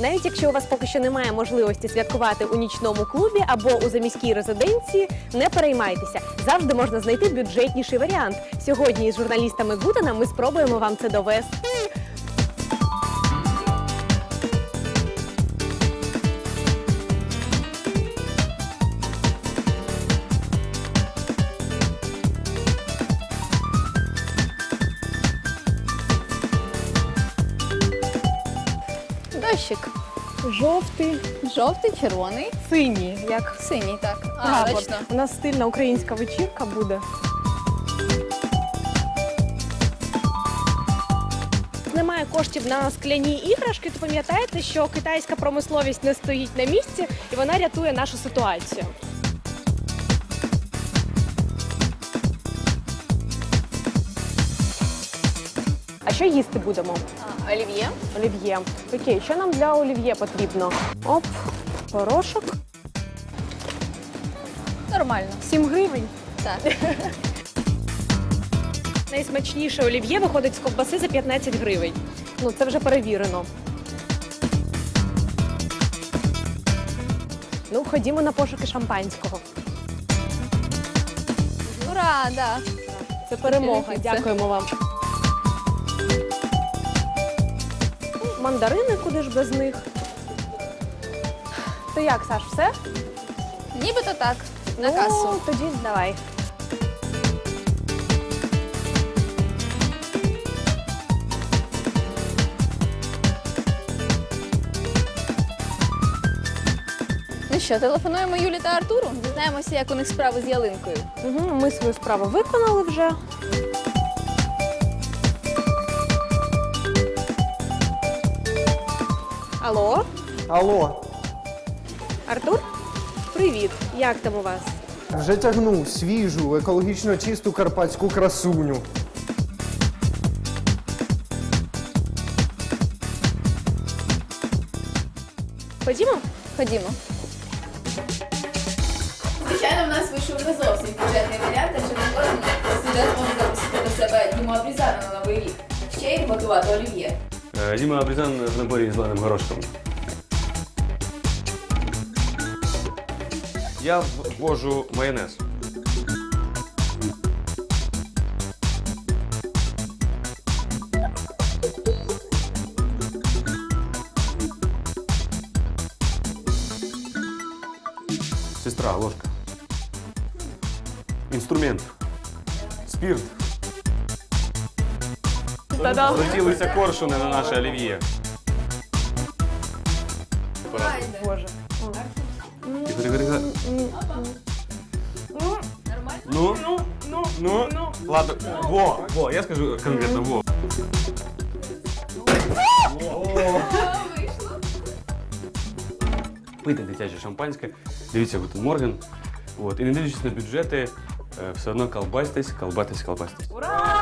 Навіть якщо у вас поки що немає можливості святкувати у нічному клубі або у заміській резиденції, не переймайтеся. Завжди можна знайти бюджетніший варіант. Сьогодні із журналістами Гутена ми спробуємо вам це довести. Дощик. Жовтий, Жовтий, червоний, синій, як синій, так. А, прапор. точно. У нас стильна українська вечірка буде. Немає коштів на скляні іграшки, то пам'ятаєте, що китайська промисловість не стоїть на місці і вона рятує нашу ситуацію. А що їсти будемо? Олів'є. Олів'є. Окей, що нам для олів'є потрібно? Оп, порошок. Нормально. 7 гривень. Так. Найсмачніше олів'є виходить з ковбаси за 15 гривень. Ну, це вже перевірено. Ну, ходімо на пошуки шампанського. Ура, да. Це перемога. Дякуємо вам. Мандарини, куди ж без них? То як, Саш, все? Нібито так. На Ну, касу. Тоді давай. Ну що, телефонуємо Юлі та Артуру. Дізнаємося, як у них справи з ялинкою. Угу, ми свою справу виконали вже. Алло, Алло, Артур? Привіт. Як там у вас? вже тягну свіжу, екологічно чисту карпатську красуню. Ходімо? Ходімо. Звичайно, в нас вийшов не зовсім бюджетний варіант, а що не кожен студент може запросити до себе Діму Абрізана на новий рік. Ще й готувати олів'є. Е, Діма Брізан в наборі з зеленим горошком. Я ввожу майонез. Сестра, ложка. Інструмент. Спірт. Та-дам! Злетілися коршуни на наше олів'є. Боже. Тихо, тихо, тихо. Ну, ну, ну, ну, ладно, во, во, я скажу конкретно во. Пийте дитяче шампанське, дивіться Гутен Морген. От. І не дивлячись на бюджети, е, все одно колбастесь, колбатись, колбастись. Ура!